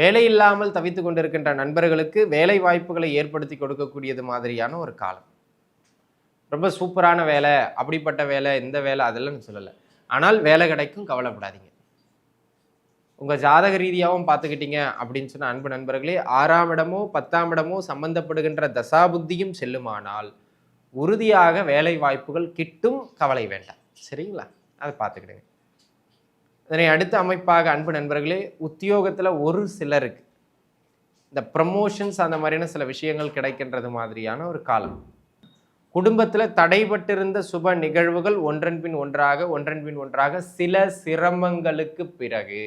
வேலை இல்லாமல் தவித்து கொண்டிருக்கின்ற நண்பர்களுக்கு வேலை வாய்ப்புகளை ஏற்படுத்தி கொடுக்கக்கூடியது மாதிரியான ஒரு காலம். ரொம்ப சூப்பரான வேலை அப்படிப்பட்ட வேலை இந்த வேலை அதெல்லாம் சொல்லலை. ஆனால் வேலை கிடைக்கும் கவலைப்படாதீங்க. உங்கள் ஜாதக ரீதியாகவும் பார்த்துக்கிட்டீங்க அப்படின்னு சொன்ன அன்பு நண்பர்களே ஆறாம் இடமோ பத்தாம் இடமோ சம்பந்தப்படுகின்ற தசாபுத்தியும் செல்லுமானால் உறுதியாக வேலை வாய்ப்புகள் கிட்டும் கவலை வேண்டாம். சரிங்களா? அதை பார்த்துக்கிடுங்க. இதனை அடுத்த அமைப்பாக அன்பு நண்பர்களே உத்தியோகத்தில் ஒரு சிலருக்கு இந்த ப்ரமோஷன்ஸ் அந்த மாதிரியான சில விஷயங்கள் கிடைக்கின்றது மாதிரியான ஒரு காலம். குடும்பத்தில் தடைபட்டிருந்த சுப நிகழ்வுகள் ஒன்றன் பின் ஒன்றாக ஒன்றன் பின் ஒன்றாக சில சிரமங்களுக்கு பிறகு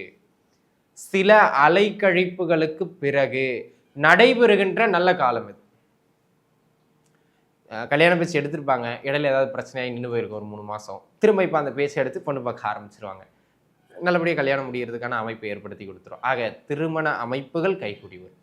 சில அலைக்கழிப்புகளுக்கு பிறகு நடைபெறுகின்ற நல்ல காலம் இது. கல்யாண பேச்சு எடுத்திருப்பாங்க. இடையில ஏதாவது பிரச்சனையாக நின்று போயிருக்கும் ஒரு மூணு மாதம் திரும்ப இப்போ அந்த பேச்சை எடுத்து பொண்ணு பார்க்க ஆரம்பிச்சிருவாங்க. நல்லபடியாக கல்யாணம் முடிகிறதுக்கான அமைப்பை ஏற்படுத்தி கொடுத்துரும். ஆக திருமண அமைப்புகள் கைகூடி வரும்.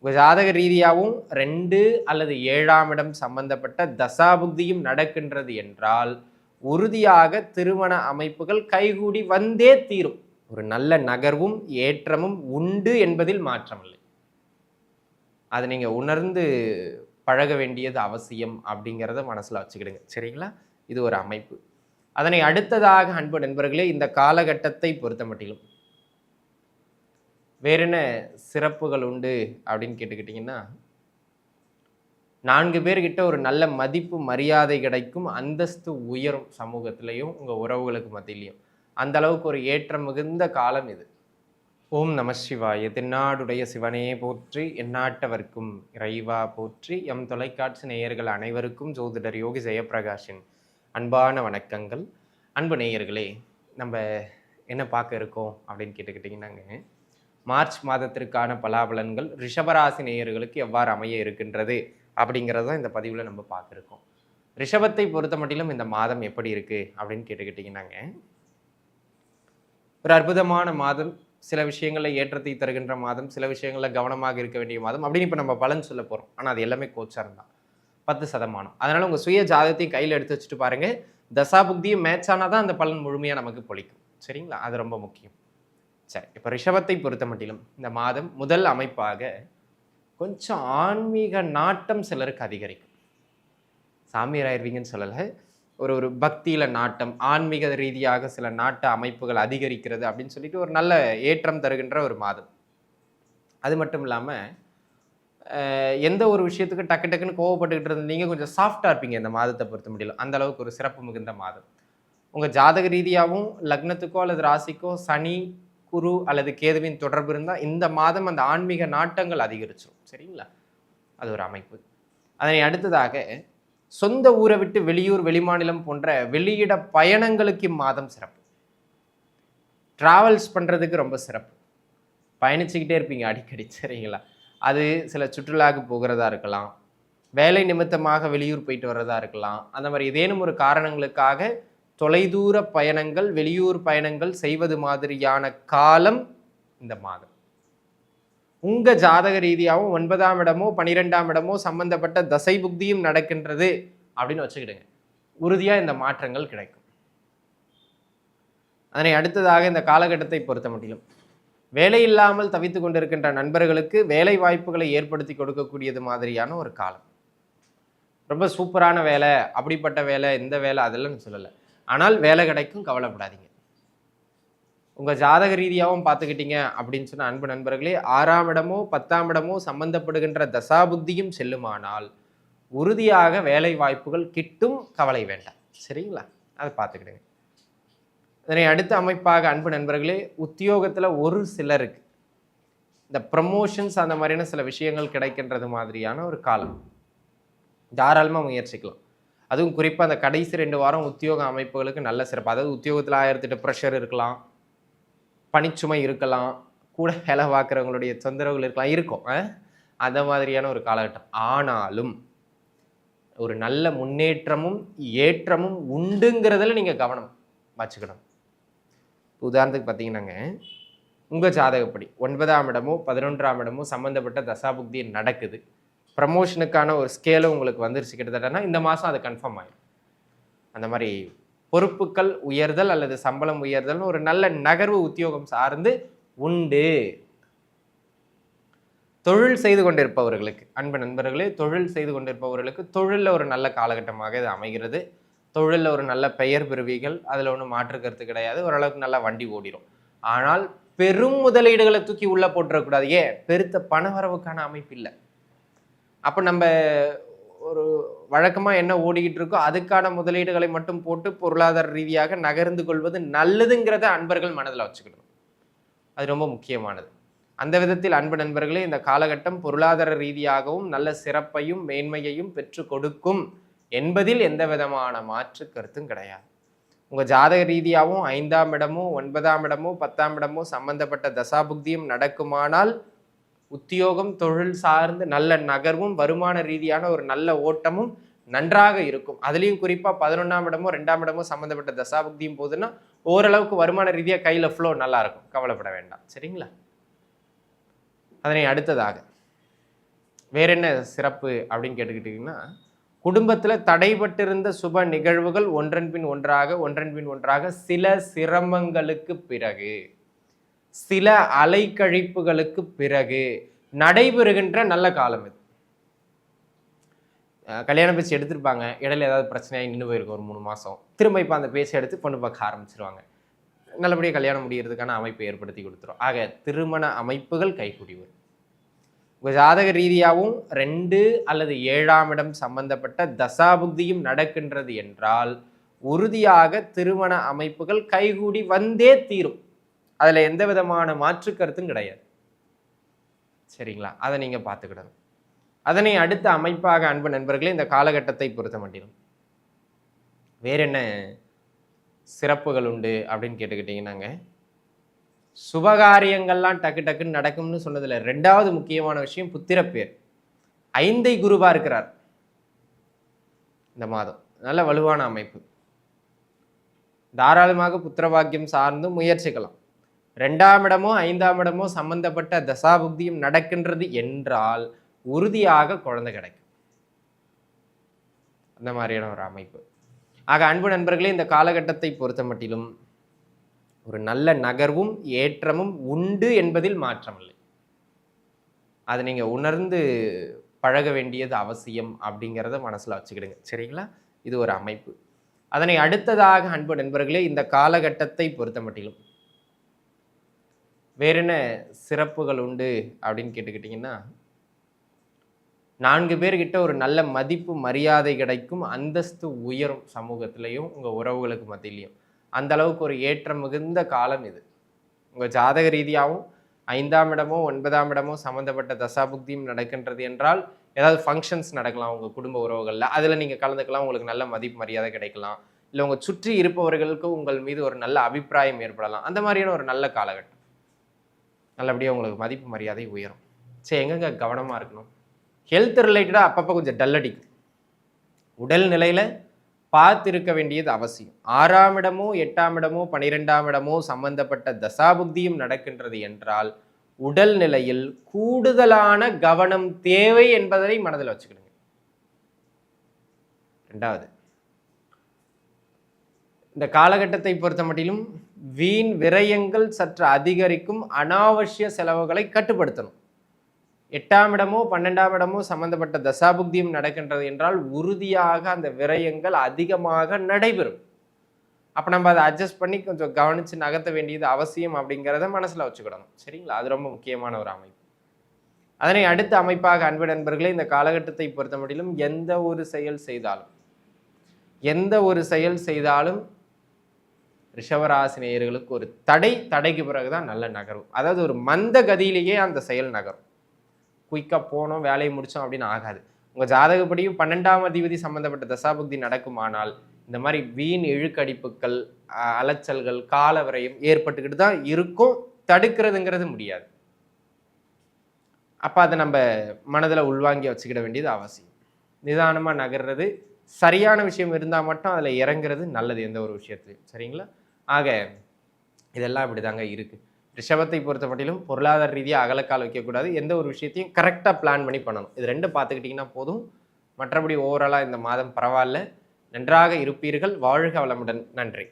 உங்கள் ஜாதக ரீதியாகவும் ரெண்டு அல்லது ஏழாம் இடம் சம்பந்தப்பட்ட தசாபுக்தியும் நடக்கின்றது என்றால் உறுதியாக திருமண அமைப்புகள் கைகூடி வந்தே தீரும். ஒரு நல்ல நகர்வும் ஏற்றமும் உண்டு என்பதில் மாற்றமில்லை. அதை நீங்கள் உணர்ந்து பழக வேண்டியது அவசியம் அப்படிங்கிறத மனசில் வச்சுக்கிடுங்க. சரிங்களா? இது ஒரு அமைப்பு. அதனை அடுத்ததாக அன்பு நண்பர்களே இந்த காலகட்டத்தை பொறுத்த மட்டிலும் வேற என்ன சிறப்புகள் உண்டு அப்படின்னு கேட்டுக்கிட்டிங்கன்னா நான்கு பேர்கிட்ட ஒரு நல்ல மதிப்பு மரியாதை கிடைக்கும் அந்தஸ்து உயரும் சமூகத்திலையும் உங்கள் உறவுகளுக்கு மத்தியிலையும். அந்த அளவுக்கு ஒரு ஏற்றம் மிகுந்த காலம் இது. ஓம் நம சிவாய. தென்னாடுடைய சிவனே போற்றி எந்நாட்டவர்க்கும் இறைவா போற்றி எம் தொலைக்காட்சி நேயர்கள் அனைவருக்கும் ஜோதிடர் யோகி ஜெயபிரகாஷின் அன்பான வணக்கங்கள். அன்பு நேயர்களே நம்ம என்ன பார்க்க இருக்கோம் அப்படின்னு கேட்டுக்கிட்டிங்கன்னாங்க. மார்ச் மாதத்திற்கான பலாபலன்கள் ரிஷபராசி நேயர்களுக்கு எவ்வாறு அமைய இருக்கின்றது அப்படிங்கிறது தான் இந்த பதிவில் நம்ம பார்த்துருக்கோம். ரிஷபத்தை பொறுத்த மட்டிலும் இந்த மாதம் எப்படி இருக்குது அப்படின்னு கேட்டுக்கிட்டிங்கன்னாங்க. ஒரு அற்புதமான மாதம் சில விஷயங்களில் ஏற்றத்தை தருகின்ற மாதம் சில விஷயங்களில் கவனமாக இருக்க வேண்டிய மாதம் அப்படின்னு இப்போ நம்ம பலன் சொல்ல போகிறோம் ஆனால் அது எல்லாமே கோச்சாரம் தான் பத்து சதமானம். அதனால் உங்கள் சுய ஜாதகத்தையும் கையில் எடுத்து வச்சுட்டு பாருங்கள் தசாபுக்தியும் மேட்ச் ஆனால் தான் அந்த பலன் முழுமையாக நமக்கு பொழிக்கும். சரிங்களா? அது ரொம்ப முக்கியம். சரி இப்போ ரிஷபத்தை பொறுத்த மட்டிலும் இந்த மாதம் முதல் அமைப்பாக கொஞ்சம் ஆன்மீக நாட்டம் சிலருக்கு அதிகரிக்கும். சாமியார் ஆயிடுவீங்கன்னு சொல்லலை. ஒரு ஒரு பக்தியில் நாட்டம் ஆன்மீக ரீதியாக சில நாட்ட அமைப்புகள் அதிகரிக்கிறது அப்படின்னு சொல்லிட்டு ஒரு நல்ல ஏற்றம் தருகின்ற ஒரு மாதம். அது மட்டும் இல்லாமல் எந்த ஒரு விஷயத்துக்கு டக்கு டக்குன்னு கோவப்பட்டுக்கிட்டு இருந்தீங்க கொஞ்சம் சாஃப்டாக இருப்பீங்க இந்த மாதத்தை பொறுத்த முடியல. அந்த அளவுக்கு ஒரு சிறப்பு மிகுந்த மாதம். உங்கள் ஜாதக ரீதியாகவும் லக்னத்துக்கோ அல்லது ராசிக்கோ சனி குரு அல்லது கேதுவின் தொடர்பு இருந்தால் இந்த மாதம் அந்த ஆன்மீக நாட்டங்கள் அதிகரிச்சிடும் சரிங்களா? அது ஒரு அமைப்பு. அதனை அடுத்ததாக சொந்த ஊரை விட்டு வெளியூர் வெளிமாநிலம் போன்ற வெளியிட பயணங்களுக்கு இம்மாதம் சிறப்பு. ட்ராவல்ஸ் பண்ணுறதுக்கு ரொம்ப சிறப்பு. பயணிச்சுக்கிட்டே இருப்பீங்க அடிக்கடி. சரிங்களா? அது சில சுற்றுலாவுக்கு போகிறதா இருக்கலாம். வேலை நிமித்தமாக வெளியூர் போயிட்டு வர்றதா இருக்கலாம். அந்த மாதிரி ஏதேனும் ஒரு காரணங்களுக்காக தொலைதூர பயணங்கள் வெளியூர் பயணங்கள் செய்வது மாதிரியான காலம் இந்த மாதம். உங்கள் ஜாதக ரீதியாகவும் ஒன்பதாம் இடமோ பனிரெண்டாம் இடமோ சம்பந்தப்பட்ட தசை புக்தியும் நடக்கின்றது அப்படின்னு வச்சுக்கிடுங்க. உறுதியாக இந்த மாற்றங்கள் கிடைக்கும். அதனை அடுத்ததாக இந்த காலகட்டத்தை பொறுத்த மட்டிலும் வேலை இல்லாமல் தவித்து கொண்டிருக்கின்ற நண்பர்களுக்கு வேலை வாய்ப்புகளை ஏற்படுத்தி கொடுக்கக்கூடியது மாதிரியான ஒரு காலம். ரொம்ப சூப்பரான வேலை அப்படிப்பட்ட வேலை இந்த வேலை அதெல்லாம் சொல்லலை. ஆனால் வேலை கிடைக்கும் கவலைப்படாதீங்க. உங்கள் ஜாதக ரீதியாகவும் பார்த்துக்கிட்டீங்க அப்படின்னு சொன்ன அன்பு நண்பர்களே ஆறாம் இடமோ பத்தாம் இடமோ சம்பந்தப்படுகின்ற தசாபுத்தியும் செல்லுமானால் உறுதியாக வேலை வாய்ப்புகள் கிட்டும் கவலை வேண்டாம். சரிங்களா? அதை பார்த்துக்கிடுங்க. இதனை அடுத்த அமைப்பாக அன்பு நண்பர்களே உத்தியோகத்தில் ஒரு சிலருக்கு இந்த ப்ரமோஷன்ஸ் அந்த மாதிரியான சில விஷயங்கள் கிடைக்கின்றது மாதிரியான ஒரு காலம். தாராளமாக முயற்சிக்கலாம். அதுவும் குறிப்பாக அந்த கடைசி ரெண்டு வாரம் உத்தியோக அமைப்புகளுக்கு நல்ல சிறப்பு. அதாவது உத்தியோகத்தில் ஆயிரத்திட்டு ப்ரெஷர் இருக்கலாம் பணிச்சுமை இருக்கலாம் கூட வேலை பார்க்குறவங்களுடைய தொந்தரவுகள் இருக்கலாம் இருக்கும். அந்த மாதிரியான ஒரு காலகட்டம். ஆனாலும் ஒரு நல்ல முன்னேற்றமும் ஏற்றமும் உண்டுங்கிறதுல நீங்கள் கவனம் வச்சுக்கணும். உதாரணத்துக்கு பார்த்தீங்கன்னாங்க உங்கள் ஜாதகப்படி ஒன்பதாம் இடமோ பதினொன்றாம் இடமோ சம்மந்தப்பட்ட தசாபுக்தி நடக்குது. ப்ரமோஷனுக்கான ஒரு ஸ்கேலும் உங்களுக்கு வந்துருச்சு கிட்டத்தட்டனா இந்த மாதம் அது கன்ஃபார்ம் ஆகிடும் அந்த மாதிரி பொறுப்புகள் உயர்தல் அல்லது சம்பளம் உயர்தல்னு ஒரு நல்ல நகர்வு உத்தியோகம் சார்ந்து உண்டு. தொழில் செய்து கொண்டிருப்பவர்களுக்கு அன்பு நண்பர்களே தொழில் செய்து கொண்டிருப்பவர்களுக்கு தொழிலில் ஒரு நல்ல காலகட்டமாக இது அமைகிறது. தொழிலில் ஒரு நல்ல பெயர் பெறுவீர்கள் அதில் ஒன்றும் மாற்று கருத்து கிடையாது. ஓரளவுக்கு நல்லா வண்டி ஓடிடும் ஆனால் பெரும் முதலீடுகளை தூக்கி உள்ளே போட்டுறக்கூடாது. ஏன்? பெருத்த பணவரவுக்கான அமைப்பு இல்லை. அப்போ நம்ம ஒரு வழக்கமாக என்ன ஓடிக்கிட்டு இருக்கோ அதுக்கான முதலீடுகளை மட்டும் போட்டு பொருளாதார ரீதியாக நகர்ந்து கொள்வது நல்லதுங்கிறத அன்பர்கள் மனதில் வச்சுக்கணும். அது ரொம்ப முக்கியமானது. அந்த விதத்தில் அன்பு நண்பர்களே இந்த காலகட்டம் பொருளாதார ரீதியாகவும் நல்ல சிறப்பையும் மேன்மையையும் பெற்று கொடுக்கும் என்பதில் எந்த விதமான மாற்று கருத்தும் கிடையாது. உங்கள் ஜாதக ரீதியாகவும் ஐந்தாம் இடமோ ஒன்பதாம் இடமோ பத்தாம் இடமோ சம்பந்தப்பட்ட தசாபுக்தியும் நடக்குமானால் உத்தியோகம் தொழில் சார்ந்து நல்ல நகர்வும் வருமான ரீதியான ஒரு நல்ல ஓட்டமும் நன்றாக இருக்கும். அதுலேயும் குறிப்பாக பதினொன்றாம் இடமோ ரெண்டாம் இடமோ சம்மந்தப்பட்ட தசாபுக்தியும் போதுன்னா ஓரளவுக்கு வருமான ரீதியாக கையில் ஃப்ளோ நல்லாயிருக்கும் கவலைப்பட வேண்டாம். சரிங்களா? அதனை அடுத்ததாக வேற என்ன சிறப்பு அப்படின்னு கேட்டுக்கிட்டிங்கன்னா குடும்பத்தில் தடைபட்டிருந்த சுப நிகழ்வுகள் ஒன்றன் பின் ஒன்றாக ஒன்றன் பின் ஒன்றாக சில சிரமங்களுக்கு பிறகு சில அலைக்கழிப்புகளுக்கு பிறகு நடைபெறுகின்ற நல்ல காலம் இது. கல்யாண பேச்சு எடுத்திருப்பாங்க. இடையில ஏதாவது பிரச்சனையாக நின்று போயிருக்கும் ஒரு மூணு மாதம் திரும்ப இப்போ அந்த பேச்சை எடுத்து பொண்ணு பார்க்க ஆரம்பிச்சிருவாங்க. நல்லபடியாக கல்யாணம் முடிகிறதுக்கான அமைப்பை ஏற்படுத்தி கொடுத்துரும். ஆக திருமண அமைப்புகள் கைகூடி வரும். உங்கள் ஜாதக ரீதியாகவும் ரெண்டு அல்லது ஏழாம் இடம் சம்பந்தப்பட்ட தசாபுக்தியும் நடக்கின்றது என்றால் உறுதியாக திருமண அமைப்புகள் கைகூடி வந்தே தீரும். அதில் எந்த விதமான மாற்று கருத்தும் கிடையாது. சரிங்களா? அதை நீங்கள் பார்த்துக்கிடணும். அதனை அடுத்த அமைப்பாக அன்பு நண்பர்களே இந்த காலகட்டத்தை பொறுத்த மட்டிலும். வேற என்ன சிறப்புகள் உண்டு அப்படின்னு கேட்டுக்கிட்டிங்கன்னாங்க? சுபகாரியங்கள்லாம் டக்கு டக்குன்னு நடக்கும்னு சொன்னதில் ரெண்டாவது முக்கியமான விஷயம் புத்திரப்பேர் ஐந்தை குருவா இருக்கிறார் இந்த மாதம். நல்ல வலுவான அமைப்பு. தாராளமாக புத்திரபாக்கியம் சார்ந்து முயற்சிக்கலாம். ரெண்டாம் இடமோ ஐந்தாம் இடமோ சம்பந்தப்பட்ட தசாபுக்தியும் நடக்கின்றது என்றால் உறுதியாக குழந்தை கிடைக்கும். அந்த மாதிரியான ஒரு அமைப்பு. ஆக அன்பு நண்பர்களே இந்த காலகட்டத்தை பொறுத்த மட்டிலும் ஒரு நல்ல நகர்வும் ஏற்றமும் உண்டு என்பதில் மாற்றமில்லை. அதை நீங்கள் உணர்ந்து பழக வேண்டியது அவசியம் அப்படிங்கிறத மனசில் வச்சுக்கிடுங்க. சரிங்களா? இது ஒரு அமைப்பு. அதனை அடுத்ததாக அன்பு நண்பர்களே இந்த காலகட்டத்தை பொறுத்த மட்டிலும் வேற என்ன சிறப்புகள் உண்டு அப்படின்னு கேட்டுக்கிட்டிங்கன்னா நான்கு பேர்கிட்ட ஒரு நல்ல மதிப்பு மரியாதை கிடைக்கும் அந்தஸ்து உயரும் சமூகத்திலையும் உங்கள் உறவுகளுக்கு மத்தியிலையும். அந்த அளவுக்கு ஒரு ஏற்றம் மிகுந்த காலம் இது. உங்கள் ஜாதக ரீதியாகவும் ஐந்தாம் இடமோ ஒன்பதாம் இடமோ சம்மந்தப்பட்ட தசாபுக்தியும் நடக்கின்றது என்றால் ஏதாவது ஃபங்க்ஷன்ஸ் நடக்கலாம் உங்கள் குடும்ப உறவுகளில். அதில் நீங்கள் கலந்துக்கலாம் உங்களுக்கு நல்ல மதிப்பு மரியாதை கிடைக்கலாம். இல்லை உங்கள் சுற்றி இருப்பவர்களுக்கு உங்கள் மீது ஒரு நல்ல அபிப்பிராயம் ஏற்படலாம். அந்த மாதிரியான ஒரு நல்ல காலகட்டம். நல்லபடியாக உங்களுக்கு மதிப்பு மரியாதை உயரும். சரி எங்கெங்க கவனமாக இருக்கணும்? ஹெல்த் ரிலேட்டடாக அப்பப்போ கொஞ்சம் டல் அடிக்கும். உடல் நிலையில் பார்த்திருக்க வேண்டியது அவசியம். ஆறாம் இடமோ எட்டாம் இடமோ பனிரெண்டாம் இடமோ சம்பந்தப்பட்ட தசாபுக்தியும் நடக்கின்றது என்றால் உடல் நிலையில் கூடுதலான கவனம் தேவை என்பதை மனதில் வச்சுக்கிடுங்க. ரெண்டாவது இந்த காலகட்டத்தை பொறுத்த மட்டிலும் வீண் விரயங்கள் சற்று அதிகரிக்கும் அனாவசிய செலவுகளை கட்டுப்படுத்தணும். எட்டாம் இடமோ பன்னெண்டாம் இடமோ சம்பந்தப்பட்ட தசாபுக்தியும் நடக்கின்றது என்றால் உறுதியாக அந்த விரயங்கள் அதிகமாக நடைபெறும். அப்போ நம்ம அதை அட்ஜஸ்ட் பண்ணி கொஞ்சம் கவனித்து நகர்த்த வேண்டியது அவசியம் அப்படிங்கிறத மனசில் வச்சுக்கிடணும். சரிங்களா? அது ரொம்ப முக்கியமான ஒரு அமைப்பு. அதனை அடுத்த அமைப்பாக அன்பு நண்பர்களே இந்த காலகட்டத்தை பொறுத்த முடியலும் எந்த ஒரு செயல் செய்தாலும் எந்த ஒரு செயல் செய்தாலும் ரிஷவராசினியர்களுக்கு ஒரு தடை தடைக்கு பிறகுதான் நல்ல நகரும் அதாவது ஒரு மந்த கதியிலேயே அந்த செயல் நகரும். குயிக்காக போனோம் வேலையை முடித்தோம் அப்படின்னு ஆகாது. உங்கள் ஜாதகப்படியும் பன்னெண்டாம் அதிபதி சம்மந்தப்பட்ட தசாபக்தி நடக்குமானால் இந்த மாதிரி வீண் இழுக்கடிப்புகள் அலைச்சல்கள் கால விரயம் ஏற்பட்டுக்கிட்டு தான் இருக்கும். தடுக்கிறதுங்கிறது முடியாது. அப்போ அதை நம்ம மனதில் உள்வாங்கி வச்சுக்கிட வேண்டியது அவசியம். நிதானமாக நகர்றது சரியான விஷயம் இருந்தால் மட்டும் அதில் இறங்குறது நல்லது எந்த ஒரு விஷயத்துலையும். சரிங்களா? ஆக இதெல்லாம் இப்படி தாங்க இருக்குது ரிஷபத்தை பொறுத்த பொருளாதார ரீதியாக அகலக்கால் வைக்கக்கூடாது. எந்த ஒரு விஷயத்தையும் கரெக்டாக பிளான் பண்ணி பண்ணணும். இது ரெண்டும் பார்த்துக்கிட்டிங்கன்னா போதும். மற்றபடி ஓவராலாக இந்த மாதம் பரவாயில்ல. நன்றாக இருப்பீர்கள். வாழ்க வளமுடன். நன்றி.